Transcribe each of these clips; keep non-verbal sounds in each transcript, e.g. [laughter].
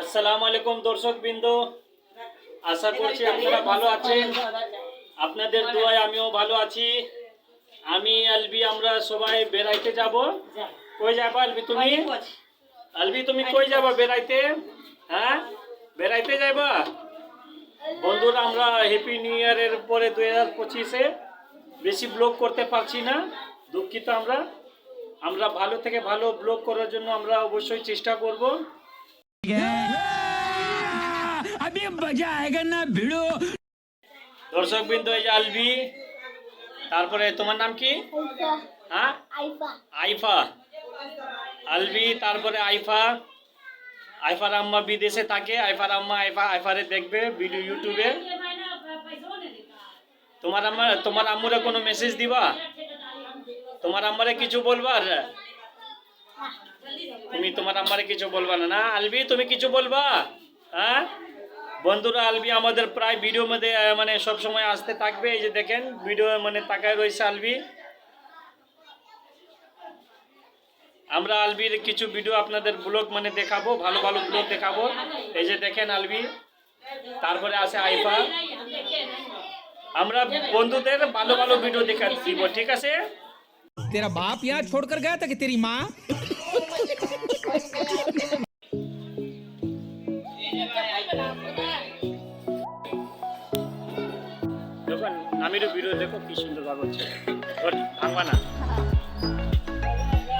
আসসালামু আলাইকুম দর্শক বৃন্দ। আশা করছি আপনারা ভালো আছেন। আপনাদের দোয়ায় আমিও ভালো আছি। আমি আলবি, আমরা সবাই বেড়াইতে যাব। কই যাবা আলবি তুমি? আলবি, তুমি কই যাবা বেড়াইতে? হ্যাঁ? বেড়াইতে যাইবা? বন্ধুরা, আমরা হ্যাপি নিউ ইয়ারের পরে দুই হাজার পঁচিশে বেশি ব্লগ করতে পারছি না। দুঃখিত আমরা। আমরা ভালো থেকে ভালো ব্লগ করার জন্য আমরা অবশ্যই চেষ্টা করব। अभी मजा आएगा ना भिड़ो দর্শক বিন্দু এই যে আলবি তারপরে তোমার নাম কি হ্যাঁ আইফা আইফা আলবি তারপরে আইফা আইফার আম্মা বিদেশে থাকে আইফার আম্মা আইফা আইফারে দেখবে ভিডিও ইউটিউবে তোমার আম্মা তোমার আম্মুরে কোনো মেসেজ দিবা তোমার আম্মারে কিছু বলবার তুমি তোমার আমারে কিছু বলবা না। আলবি, তুমি কিছু বলবা? হ্যাঁ? বন্ধুরা, আলবি আমাদের প্রায় ভিডিও মধ্যে মানে সবসময় আসতে থাকবে। এই যে দেখেন ভিডিও মানে তাকায় রয়েছে আলবি। আমরা আলবির কিছু ভিডিও আপনাদের ব্লগ মানে দেখাবো, ভালো ভালো ব্লগ দেখাবো। এই যে দেখেন আলবি, তারপরে আছে আইফা। আমরা বন্ধুদের ভালো ভালো ভিডিও দেখা দিব ঠিক আছে? তেরা বাপ ইয়া ছোড় গয়া তা কি তেরি মা দেখুন আমিরও ভিডিও দেখো কি সুন্দর ভাবে হচ্ছে। ভাঙবা না।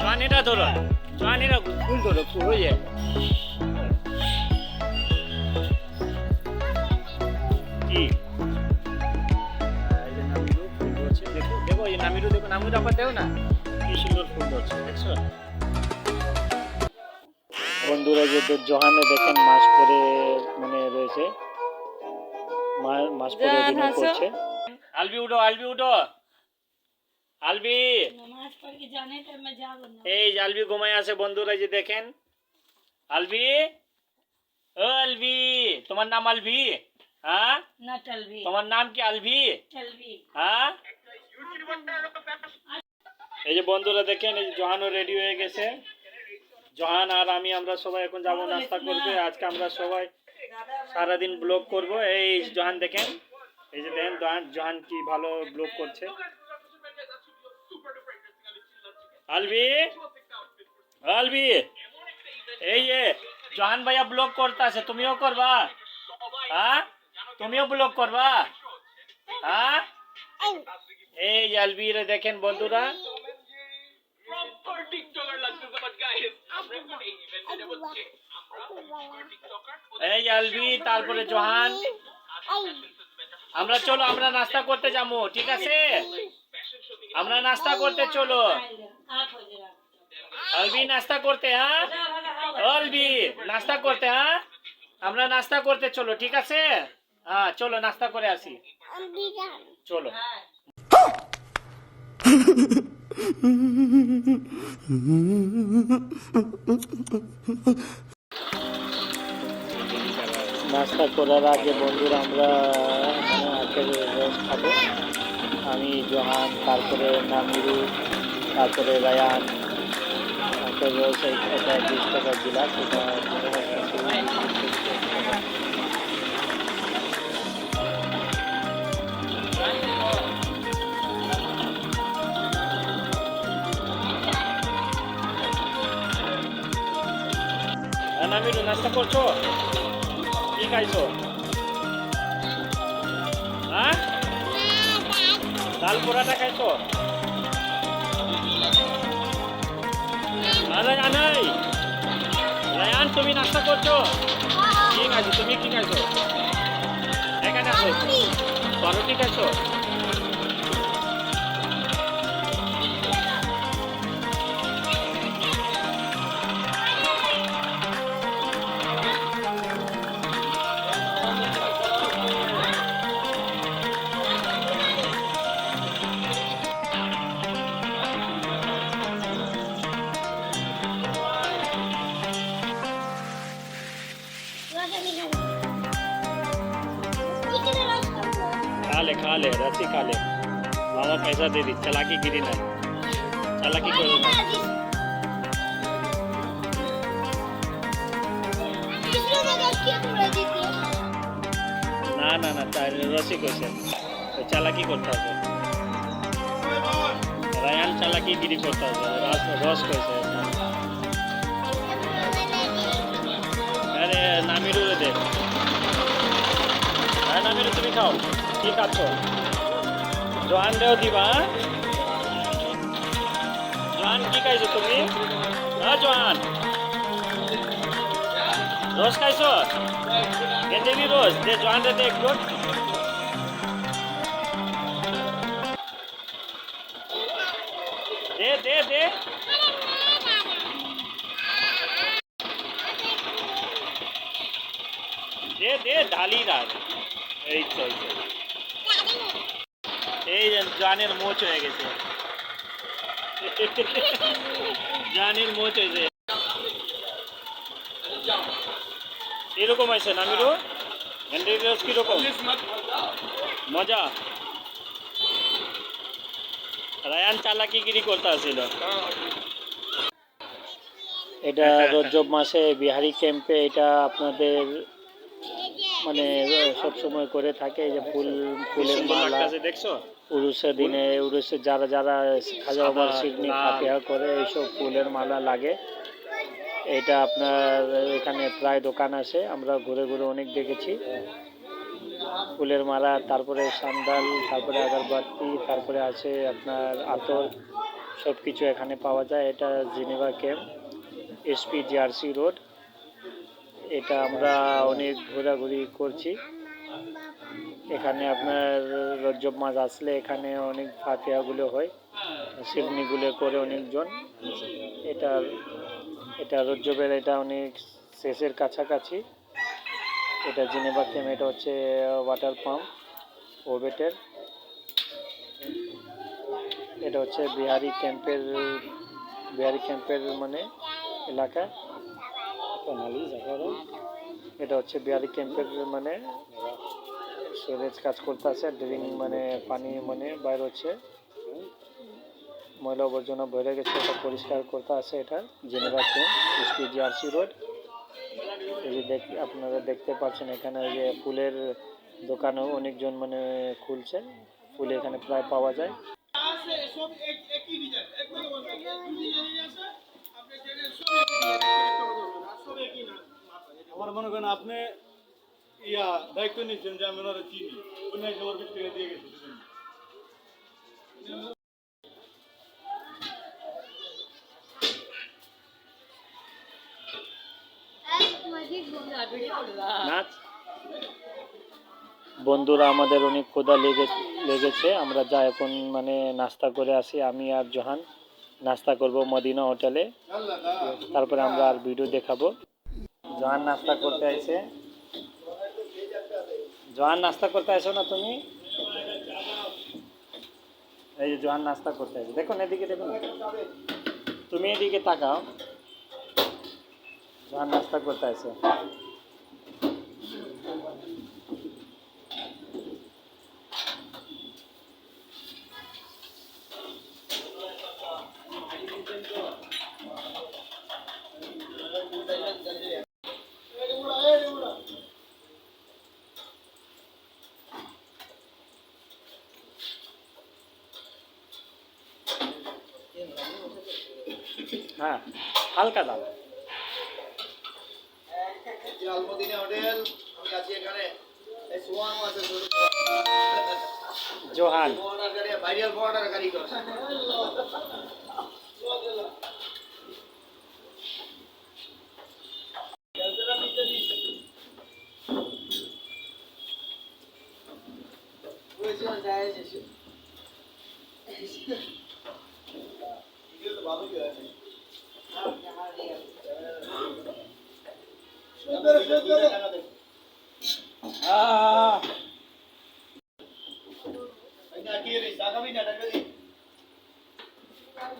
জোয়ানিরা ধরো জোয়ানিরা ফুল ধরো হয়ে যায়। দেখো দেখো, এই নামিরু দেখো নামিরু আবার দেও না, কি সুন্দর ফুল ধরছে, দেখছ? বন্ধুরা যে জহানে দেখেন মাস পরে মানে রয়েছে। মাস পরে অভিনয় করছে। আলবি উঠো আলবি উঠো। আলবি। এই আলবি ঘুমাই আছে বন্ধুরা যে দেখেন। আলবি। ও আলবি। তোমার নাম আলবি? হ্যাঁ? তোমার নাম কি আলবি? হ্যাঁ? এই যে বন্ধুরা দেখেন এই জহানো রেডি হয়ে গেছে। জহান আর আমি আমরা সবাই এখন যাব নাস্তা করবে আজকে আমরা সবাই সারাদিন ব্লগ করব। এই জহান দেখেন এই যে দেখেন জহান জহান কি ভালো ব্লগ করছে। আলবি আলবি এই যে জহান ভাইয়া ব্লগ করতে আছে তুমিও করবা? হ্যাঁ? তুমিও ব্লগ করবা? হ্যাঁ? এই আলবিরে দেখেন বন্ধুরা। এই আলবি তারপরে জোহান। আমরা চলো আমরা নাস্তা করতে যাব ঠিক আছে? আমরা নাস্তা করতে চলো। আলবি নাস্তা করতে হ্যাঁ? আলবি নাস্তা করতে হ্যাঁ? আমরা নাস্তা করতে চলো ঠিক আছে? হ্যাঁ চলো নাস্তা করে আসি। চলো। [laughs] নাস্তা করার আগে বন্ধুরা আমরা খাব। আমি, জহান, তারপরে নামিরু, তারপরে রায়ান আখের রস এটা বিশ টাকা গিলাস এটা হ্যাঁ নাস্তা করছ? কি খাইছো? হ্যাঁ? ডাল পোড়াটা খাইছো? আরে জানাই রায়ান তুমি নাস্তা করছ? কি খাইছো? তুমি কি খাইছো? এখানে আসো। পারোটি খাইছো? খালে খালে রাতি খালে মামা পয়সা দে দি চালাকি গিরি না চালাকি করো না না না না তার রসি করছে চালাকি করতে হবে রায়ান চালাকি গিরি করতে হবে রস করছে আরে নামিরুরে দেখ হ্যাঁ নামিরু তুমি খাও কি খাচ্ছ জোয়ান দেও দিবা হ্যাঁ? জোয়ান, কি খাইছো তুমি? হ্যাঁ জোয়ান? রস খাইছো? দেবি রোজ? দে, জোয়ান দে একটু। দে দে দে। দে দে, ঢালি না এই এই তো। এই যে জানের মোচ হয়ে গেছে। জানের মোচ হয়েছে এরকম আছে নামিরু ভেন্ডির রস কীরকম? মজা। রায়ান চালাকিগিরি করতে আসছিল। এটা রজব মাসে বিহারি ক্যাম্পে এটা আপনাদের মানে সব সময় করে থাকে এই যে ফুল ফুলের মালা দেখছ? উরুসের দিনে উরুসে যারা যারা খাজা বাবার সিডনি ফাতিহা করে এইসব ফুলের মালা লাগে। এটা আপনার এখানে প্রায় দোকান আছে আমরা ঘুরে ঘুরে অনেক দেখেছি। ফুলের মালা তারপরে সান্দাল তারপরে আগরবাতি তারপরে আছে আপনার আতর সব কিছু এখানে পাওয়া যায়। এটা Geneva camp SP GRC road. এটা আমরা অনেক ঘোরাঘুরি করছি। এখানে আপনার রজ্জব মাছ আসলে এখানে অনেক ফাতিহাগুলো হয় সিডনিগুলো করে অনেকজন। এটা এটা রজ্জবের এটা অনেক শেষের কাছাকাছি। এটা জিনেভা ক্যাম্প, এটা হচ্ছে ওয়াটার পাম্প, ওবেটের। এটা হচ্ছে বিহারি ক্যাম্পের বিহারি ক্যাম্পের মানে এলাকা। এটা হচ্ছে বিহারি ক্যাম্পের মানে সেরেজ কাজ করতে আছে মানে পানি মানে বাইর হচ্ছে। ময়লা আবর্জনা ভরে গেছে, এটা পরিষ্কার করতে আছে এটা, Geneva camp SP GRC road. এই যে দেখ, আপনারা দেখতে পাচ্ছেন এখানে যে ফুলের দোকানেও অনেকজন মানে খুলছে, ফুল এখানে প্রায় পাওয়া যায়। আমার মনে করেন আপনি ইয়া দায়িত্ব নিচ্ছেন যে আমি ওনারা চিনি। এক নম্বর বিশ টাকা দিয়ে গেছে। নাচ। বন্ধুরা আমাদের অনেক ক্ষুধা লেগে লেগেছে। আমরা যা এখন মানে নাস্তা করে আসি আমি আর জোহান। নাস্তা করব মদিনা হোটেলে। তারপরে আমরা আর ভিডিও দেখাবো। জোহান নাস্তা করতে আইছে। জোয়ান নাস্তা করতে আইছো না তুমি? এই যে জোহান নাস্তা করতে আইছে। দেখো এদিকে, দেখুন। তুমি এদিকে তাকাও। জোহান নাস্তা করতে আইছে। হ্যাঁ হালকা দাম। আলমদিনা হোটেল আমি আছি এখানে এই সোয়ান আছে জোহান সোয়ানার গাড়ি ভাইরাল সোয়ানার গাড়ি কর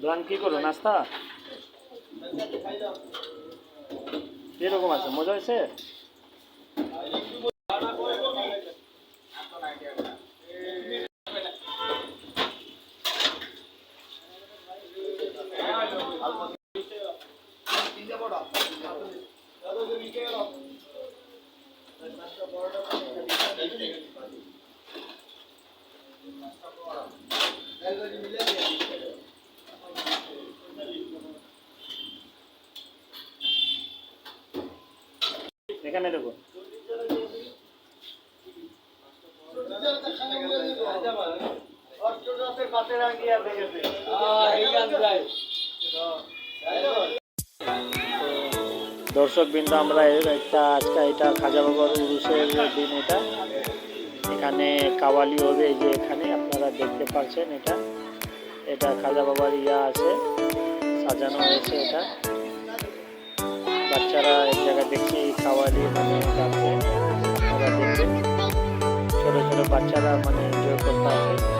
জোহান কি করো? নাস্তা? কীরকম আছে? মজা হয়েছে? এখানে দেখো দর্শক বিন্দু আমরা একটা, আজকে এটা খাজা বাবার উরুষের দিন এটা। এখানে কাওয়ালি হবে, এই যে এখানে আপনারা দেখতে পাচ্ছেন এটা। এটা খাজা বাবার ইয়া আছে, সাজানো হয়েছে এটা। বাচ্চারা এক জায়গায় দেখছি কাওয়ালি মানে গাছে আপনারা দেখবেন। ছোট ছোট বাচ্চারা মানে এনজয় করতে আছে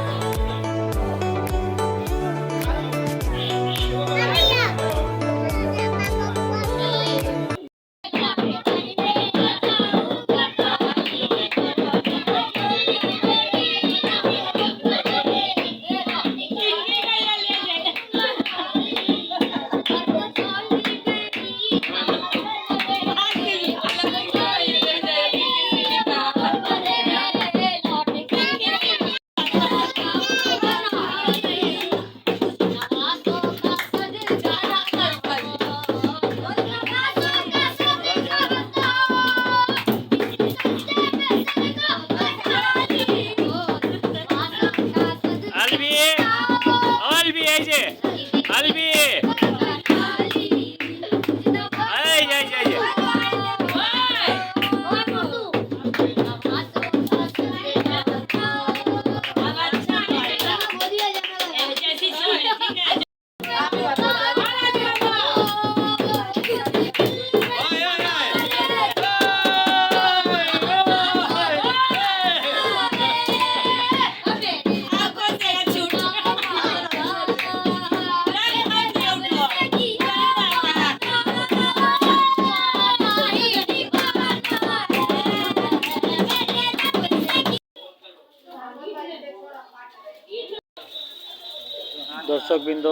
দর্শকবৃন্দ,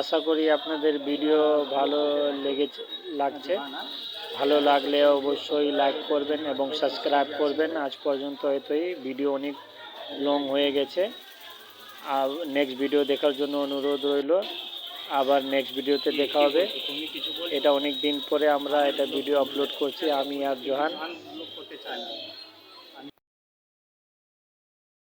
আশা করি আপনাদের ভিডিও ভালো লেগেছে, লাগছে। ভালো লাগলে অবশ্যই লাইক করবেন এবং সাবস্ক্রাইব করবেন। আজ পর্যন্ত এতই। ভিডিও অনেক লং হয়ে গেছে। আর নেক্সট ভিডিও দেখার জন্য অনুরোধ রইল। আবার নেক্সট ভিডিওতে দেখা হবে। এটা অনেক দিন পরে আমরা এটা ভিডিও আপলোড করছি। আমি আর জোহান।